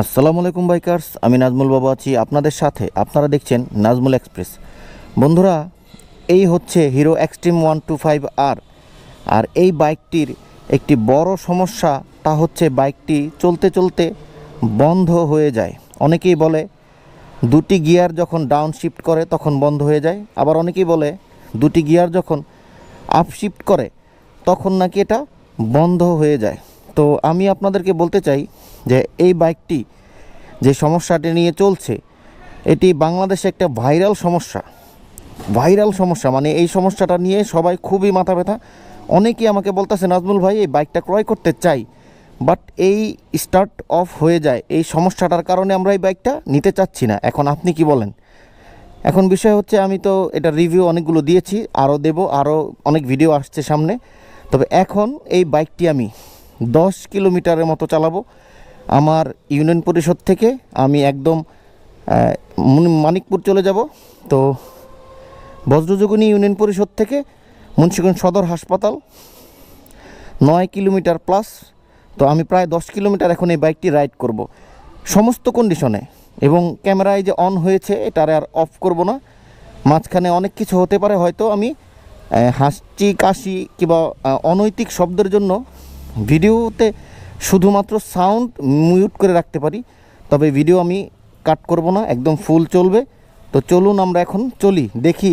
আসসালামু আলাইকুম বাইকার্স, আমি নাজমুল বাবু আছি আপনাদের সাথে। আপনারা দেখছেন নাজমুল এক্সপ্রেস। বন্ধুরা, এই হচ্ছে Hero Xtreme one two five R. আর এই বাইকটির একটি বড় সমস্যা, তা হচ্ছে বাইকটি চলতে চলতে বন্ধ হয়ে যায়। অনেকেই বলে, দুটি গিয়ার যখন ডাউন শিফট করে তখন বন্ধ হয়ে যায়। আবার অনেকেই বলে, দুটি গিয়ার যখন আপ শিফট করে তখন নাকি এটা বন্ধ হয়ে যায়। তো আমি আপনাদেরকে বলতে চাই যে এই বাইকটি যে সমস্যাটি নিয়ে চলছে, এটি বাংলাদেশে একটা ভাইরাল সমস্যা। ভাইরাল সমস্যা মানে এই সমস্যাটা নিয়ে সবাই খুবই মাথা ব্যথা। অনেকেই আমাকে বলতেছে, নাজমুল ভাই, এই বাইকটা ক্রয় করতে চাই, বাট এই স্টার্ট অফ হয়ে যায়। এই সমস্যাটার কারণে আমরা এই বাইকটা নিতে চাচ্ছি না। এখন আপনি কি বলেন? এখন বিষয় হচ্ছে, আমি তো এটা রিভিউ অনেকগুলো দিয়েছি, আরও দেব, আরও অনেক ভিডিও আসছে সামনে। তবে এখন এই বাইকটি আমি দশ কিলোমিটারের মতো চালাবো। আমার ইউনিয়ন পরিষদ থেকে আমি একদম মানিকপুর চলে যাব। তো বজ্রযোগিনী ইউনিয়ন পরিষদ থেকে মুন্সিগঞ্জ সদর হাসপাতাল, নয় কিলোমিটার প্লাস। তো আমি প্রায় দশ কিলোমিটার এখন এই বাইকটি রাইড করব। সমস্ত কন্ডিশনে এবং ক্যামেরায় যে অন হয়েছে এটা আর অফ করব না। মাঝখানে অনেক কিছু হতে পারে হয়তো আমি হাসছি কাশি কিংবা অনৈতিক শব্দের জন্য ভিডিওতে শুধুমাত্র সাউন্ড মিউট করে রাখতে পারি, তবে ভিডিও আমি কাট করব না, একদম ফুল চলবে। তো চলুন আমরা এখন চলি, দেখি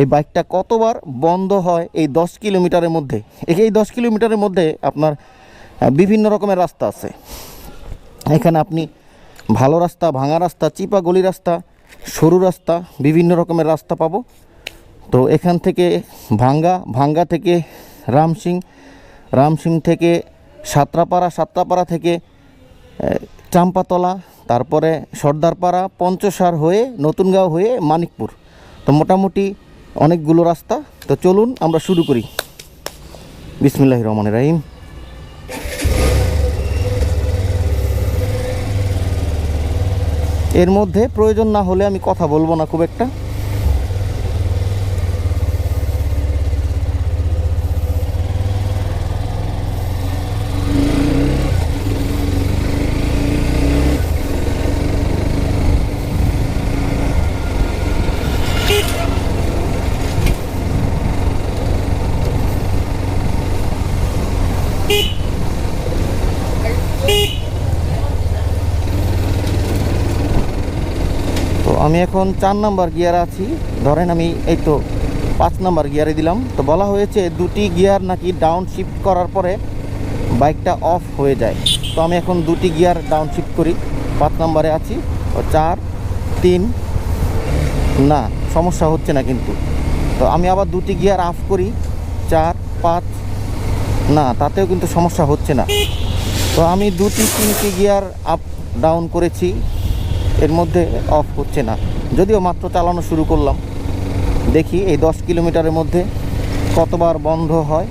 এই বাইকটা কতবার বন্ধ হয় এই দশ কিলোমিটারের মধ্যে। এই দশ কিলোমিটারের মধ্যে আপনার বিভিন্ন রকমের রাস্তা আছে। এখানে আপনি ভালো রাস্তা, ভাঙা রাস্তা, চিপা গলি রাস্তা, সরু রাস্তা, বিভিন্ন রকমের রাস্তা পাবো। তো এখান থেকে ভাঙ্গা ভাঙ্গা থেকে রামসিং রামসিং থেকে সাতরাপাড়া সাতরাপাড়া থেকে চাম্পাতলা, তারপরে সর্দারপাড়া, পঞ্চসার হয়ে নতুনগাঁও হয়ে মানিকপুর। তো মোটামুটি অনেকগুলো রাস্তা। তো চলুন আমরা শুরু করি। বিসমিল্লাহ রহমান রাহিম। এর মধ্যে প্রয়োজন না হলে আমি কথা বলব না খুব একটা তো আমি এখন চার নাম্বার গিয়ার আছি। ধরেন আমি এই তো পাঁচ নাম্বার গিয়ারে দিলাম। তো বলা হয়েছে দুটি গিয়ার নাকি ডাউন শিফট করার পরে বাইকটা অফ হয়ে যায়। তো আমি এখন দুটি গিয়ার ডাউন শিফট করি। পাঁচ নাম্বারে আছি। ও চার, তিন, না, সমস্যা হচ্ছে না কিন্তু। তো আমি আবার দুটি গিয়ার আফ করি। চার, পাঁচ, না, তাতেও কিন্তু সমস্যা হচ্ছে না। তো আমি দুটি, তিনটি গিয়ার আপ ডাউন করেছি। এর মধ্যে অফ হচ্ছে না। যদিও মাত্র চালানো শুরু করলাম। দেখি এই দশ কিলোমিটারের মধ্যে কতবার বন্ধ হয়।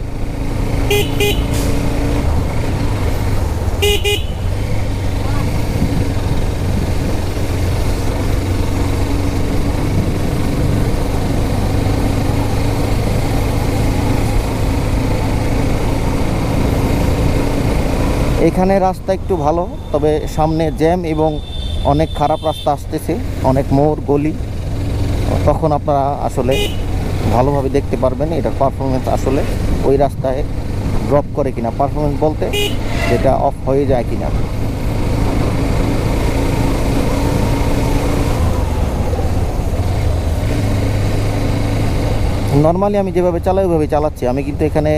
এখানে রাস্তা একটু ভালো, তবে সামনে জ্যাম এবং অনেক খারাপ রাস্তা আসতেছে, অনেক মোড়, গলি। তখন আপনারা আসলে ভালোভাবে দেখতে পারবেন এটার পারফরমেন্স আসলে ওই রাস্তায় ড্রপ করে কিনা। পারফরমেন্স বলতে যেটা অফ হয়ে যায় কিনা। নর্মালি আমি যেভাবে চালাই, ওইভাবে চালাচ্ছি। আমি কিন্তু এখানে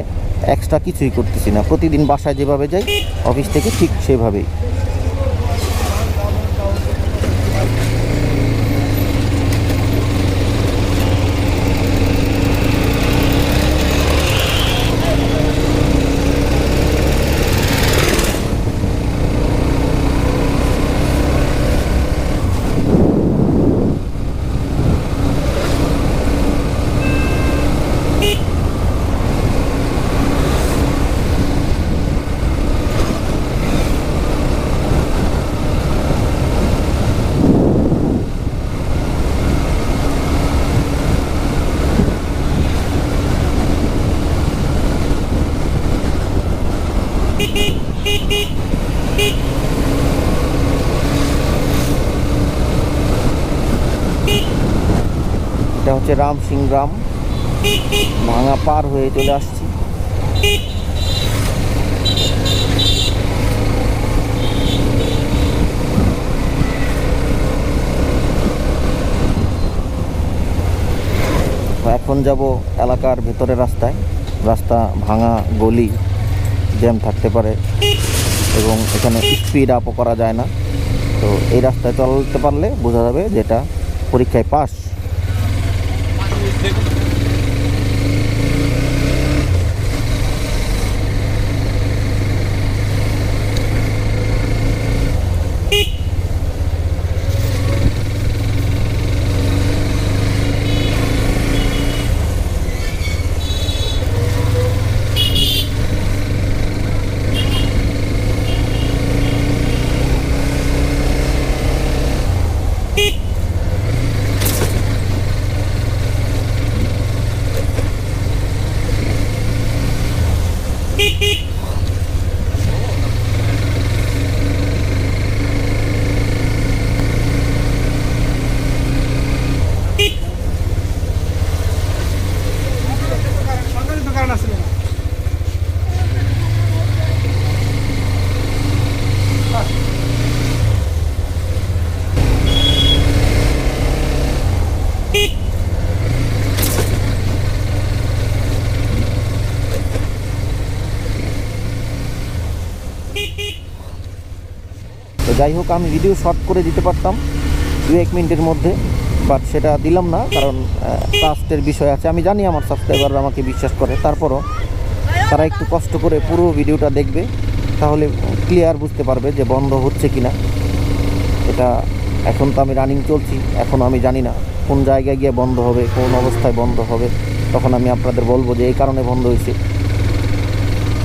এক্সট্রা কিছুই করতেছি না। প্রতিদিন বাসায় যেভাবে যাই অফিস থেকে ঠিক সেভাবেই। এটা হচ্ছে রাম সিং রাম। ভাঙা পার হয়ে চলে আসছি। এখন যাব এলাকার ভেতরের রাস্তায়। রাস্তা ভাঙা গলি। জ্যাম থাকতে পারে এবং এখানে স্পিড আপও করা যায় না। তো এই রাস্তায় চলতে পারলে বোঝা যাবে যেটা পরীক্ষায় পাস সরকারি দোকান আসছিল না তো যাই হোক, আমি ভিডিও শর্ট করে দিতে পারতাম দু এক মিনিটের মধ্যে বাট সেটা দিলাম না, কারণ ট্রাস্টের বিষয় আছে। আমি জানি আমার সাবস্ক্রাইবাররা আমাকে বিশ্বাস করে, তারপরও তারা একটু কষ্ট করে পুরো ভিডিওটা দেখবে, তাহলে ক্লিয়ার বুঝতে পারবে যে বন্ধ হচ্ছে কি না এটা এখন তো আমি রানিং চলছি, এখন আমি জানি না কোন জায়গায় গিয়ে বন্ধ হবে, কোন অবস্থায় বন্ধ হবে। তখন আমি আপনাদের বলব যে এই কারণে বন্ধ হয়েছে।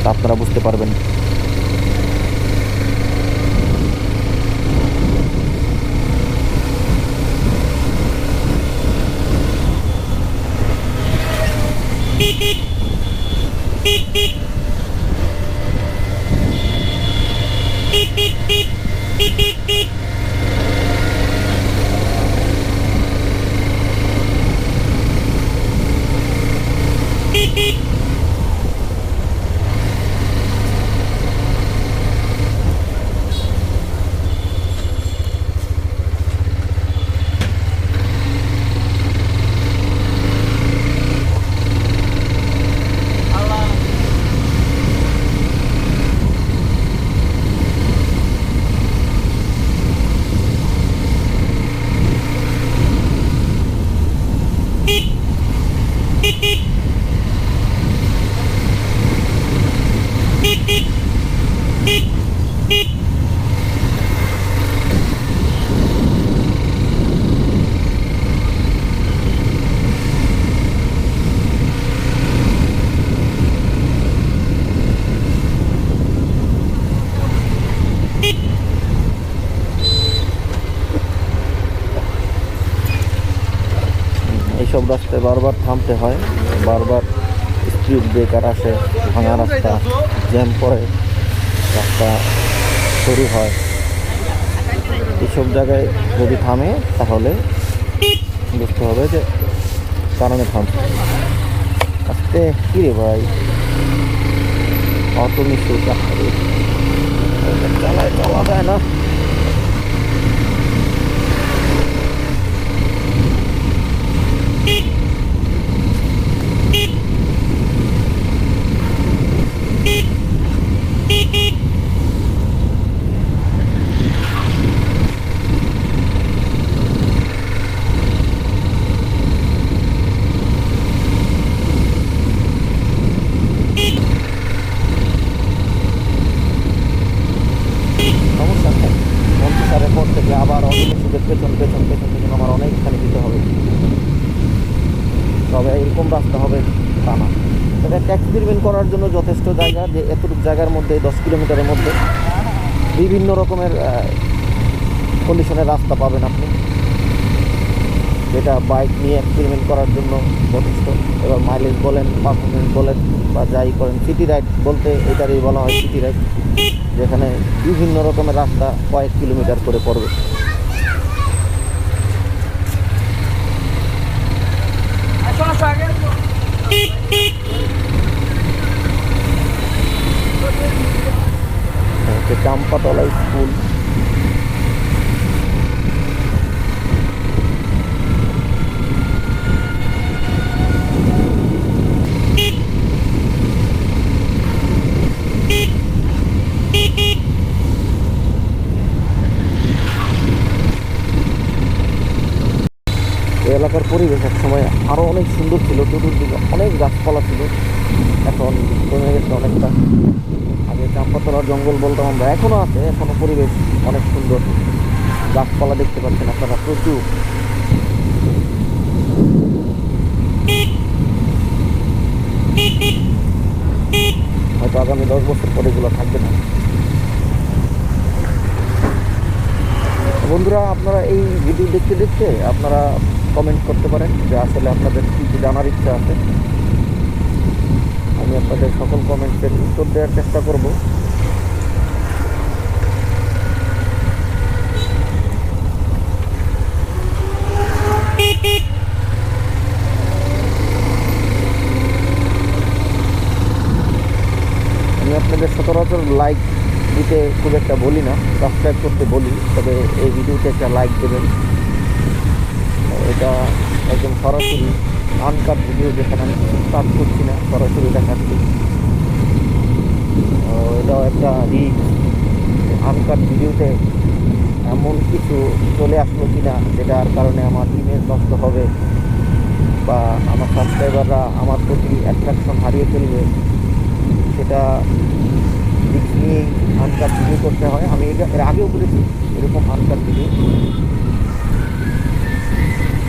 তা আপনারা বুঝতে পারবেন। Beep beep. রাস্তায় বারবার থামতে হয়। বারবার স্পিড ব্রেকার আসে, ভাঙা রাস্তা জ্যাম পড়ে, রাস্তা শুরু হয়। এইসব জায়গায় যদি থামে, তাহলে বুঝতে হবে যে কারণে থামছে। আস্তে, কী রে ভাই? অত মিশু চালায় চলা যায় না সমস্যা নেই মন্ত্রী স্যারের পর থেকে আবার অনেক সুযোগ পেছন পেছন পেছন পেছন আমার অনেকখানি দিতে হবে তবে এরকম রাস্তা হবে তা না তবে একটা এক্সপেরিমেন্ট করার জন্য যথেষ্ট জায়গা যে এতটুকু জায়গার মধ্যে, দশ কিলোমিটারের মধ্যে বিভিন্ন রকমের কন্ডিশনের রাস্তা পাবেন আপনি। যেটা বাইক নিয়ে এক্সপেরিমেন্ট করার জন্য যথেষ্ট। এবার মাইলেজ বলেন পারফরমেন্স বলেন, বা যাই করেন সিটি রাইড বলতে এটারই বলা হয় সিটি রাইড যেখানে বিভিন্ন রকমের রাস্তা কয়েক কিলোমিটার করে পড়বে। হচ্ছে চাম্পাতলা স্কুল। এলাকার পরিবেশ এক সময় আরও অনেক সুন্দর ছিল, চতুর্দিকে অনেক গাছপালা ছিল। এখন কমে গেছে অনেকটা। চাম্পাতলার জঙ্গল বলতাম আমরা এখনও আছে এখনও পরিবেশ অনেক সুন্দর। গাছপালা দেখতে পাচ্ছেন আপনারা প্রচুর। হয়তো আগামী দশ বছর পরে এগুলো থাকবে না। বন্ধুরা, আপনারা এই ভিডিও দেখতে দেখতে আপনারা কমেন্ট করতে পারেন যে আসলে আপনাদের কী কী জানার ইচ্ছা আছে। আমি আপনাদের সকল কমেন্টের উত্তর দেওয়ার চেষ্টা করব। আমি আপনাদের সচরাচর লাইক দিতে খুব একটা বলি না সাবস্ক্রাইব করতে বলি, তবে এই ভিডিওতে একটা লাইক দেবেন। এটা একদম সরাসরি আনকাট ভিডিও যেখানে আমি কাজ করছি না, সরাসরি দেখাচ্ছি। এটাও একটা রিস্ক আনকাট ভিডিওতে এমন কিছু চলে আসলো কি না যেটার কারণে আমার ইমেজ নষ্ট হবে, বা আমার সাবস্ক্রাইবাররা আমার প্রতি অ্যাট্রাকশন হারিয়ে ফেলবে, সেটা নিয়েই আনকাট ভিডিও করতে হয়। আমি এটা এর আগেও করেছি, এরকম আনকাট ভিডিও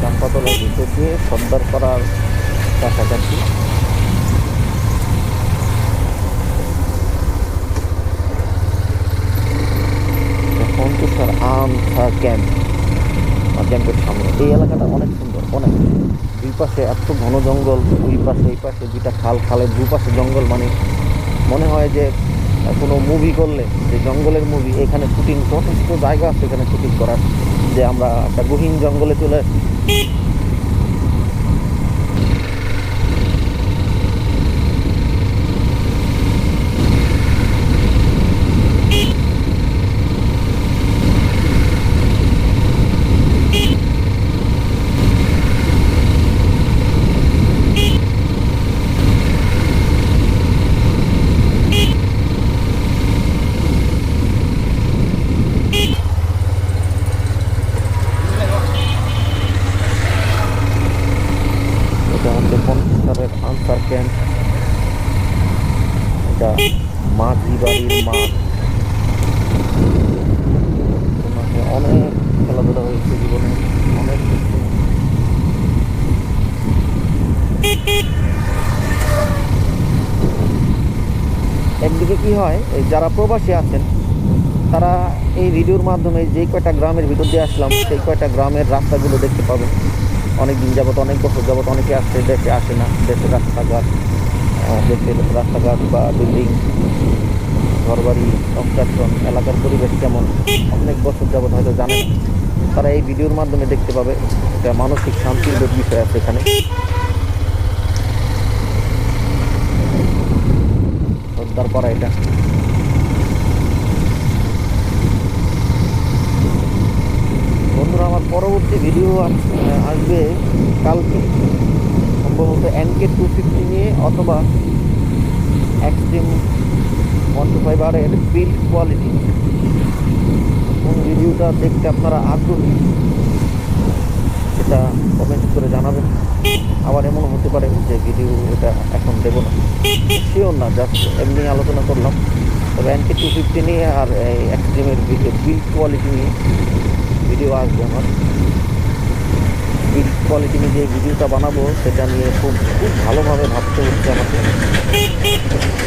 চাম্পাতলার ভিতর দিয়ে সর্দার পাড়ার ক্যাম্প। ক্যাম্পের সামনে। এই এলাকাটা অনেক সুন্দর, অনেক। দুই পাশে এত ঘন জঙ্গল, দুই পাশে, এই পাশে দুইটা খাল, খালের দুই পাশে জঙ্গল মানে মনে হয় যে কোনো মুভি করলে, যে জঙ্গলের মুভি এখানে শুটিং যথেষ্ট জায়গা আছে এখানে শুটিং করার, যে আমরা একটা গহীন জঙ্গলে চলে আসছি। এটা হচ্ছে পঞ্চসারের আনসার ক্যাম্প এটা মাঝি বাড়ির মাঠ। অনেক খেলাধুলা হয়েছে জীবনে, অনেক একদিকে কি হয়, এই যারা প্রবাসী আছেন, তারা এই ভিডিওর মাধ্যমে যে কয়টা গ্রামের ভিতর দিয়ে আসলাম, সেই কয়টা গ্রামের রাস্তাগুলো দেখতে পাবেন। অনেক দিন যাবত অনেক বছর যাবত অনেকে আসছে দেশে আসে না, দেশের রাস্তাঘাট। দেশের রাস্তাঘাট বা বিল্ডিং ঘরবাড়ি কনস্ট্রাকশন এলাকার পরিবেশ কেমন? অনেক বছর যাবত হয়তো জানে না তারা এই ভিডিওর মাধ্যমে দেখতে পাবে একটা মানসিক শান্তির বিষয় আছে এখানে। পাড়া এটা। বন্ধুরা, আমার পরবর্তী ভিডিও আসবে কালকে। সম্ভবত এনকে টু ফিফটি নিয়ে অথবা Xtreme one two five R এর বিল্ড কোয়ালিটি কোন ভিডিওটা দেখতে আপনারা আগ্রহী সেটা কমেন্ট করে জানাবেন। আবার এমন হতে পারে যে ভিডিও এটা এখন দেবো না। শিওর না জাস্ট এমনি আলোচনা করলাম। তবে এনকে টু ফিফটি নিয়ে আর এক্সট্রিমের ভিডিও বিল্ড কোয়ালিটি নিয়ে ভিডিও আসবে আমার। বিল্ড কোয়ালিটি নিয়ে যে ভিডিওটা বানাবো, সেটা নিয়ে খুব খুব ভালোভাবে ভাবতে হচ্ছে আমাকে।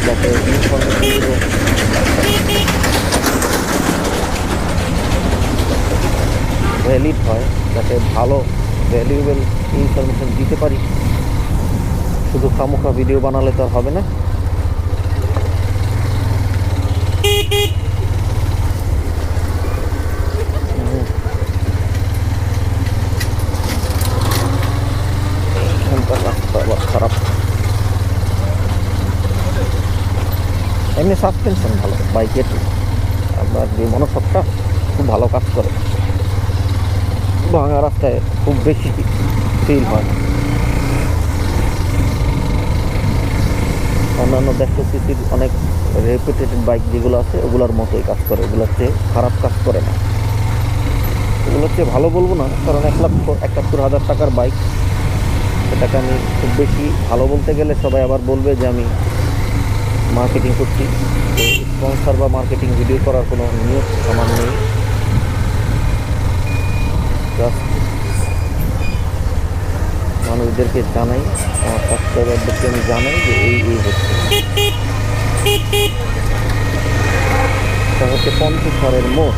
যাতে ভ্যালিড হয়, যাতে ভালো ভ্যালুয়েবল ইনফরমেশন দিতে পারি। শুধু খামোখা ভিডিও বানালে তো হবে না হুম। এখানটা রাস্তা আবার খারাপ। এমনি সাসপেনশন ভালো বাইকের আপনার যে মনোসবটা খুব ভালো কাজ করে। ভাঙা রাস্তায় খুব বেশি ফিল হয় অন্যান্য দেড়শো সিসির অনেক রেপুটেটেড বাইক যেগুলো আছে, ওগুলোর মতোই কাজ করে। ওগুলোর চেয়ে খারাপ কাজ করে না। ওগুলোর চেয়ে ভালো বলব না, কারণ এক লক্ষ একাত্তর হাজার টাকার বাইক সেটাকে আমি খুব বেশি ভালো বলতে গেলে সবাই আবার বলবে যে আমি মার্কেটিং করছি। স্পন্সার বা মার্কেটিং ভিডিও করার কোনো নিয়ত আমার নেই। মানুষদেরকে জানাই, আমার সাবস্ক্রাইবারদেরকে আমি জানাই যে এই এই হচ্ছে। এটা হচ্ছে পঞ্চস্বরের মোড়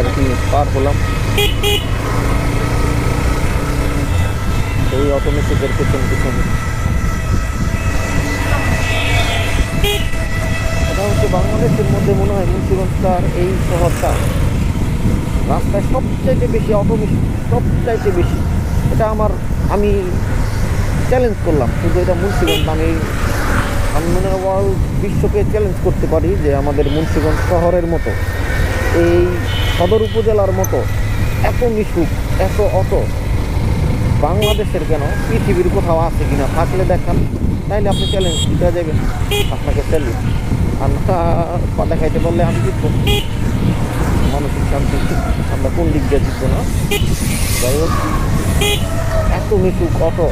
আর কি পার হলাম? এই অটো অটোমেটিকের পেছন পেছনে এটা হচ্ছে বাংলাদেশের মধ্যে মনে হয় মুন্সিগঞ্জটার এই শহরটা। রাস্তায় সবচাইতে বেশি অটোমেশন সবচাইতে বেশি। এটা আমার, আমি চ্যালেঞ্জ করলাম, শুধু এটা মুন্সিগঞ্জ আমি আমি মনে হয় বিশ্বকে চ্যালেঞ্জ করতে পারি যে আমাদের মুন্সিগঞ্জ শহরের মতো, এই সদর উপজেলার মতো, এত মিশুক এত অটো বাংলাদেশের কেন পৃথিবীর কোথাও আছে কিনা থাকলে দেখান, তাইলে আপনি চ্যালেঞ্জ দিতে যাবেন। আপনাকে চ্যালেঞ্জ আর দেখাইতে বললে আমি জিতবো। মানসিক শান্তি, আমরা কোন দিক দিয়ে জিতবো না? যাই হোক, এত মিশুক অটো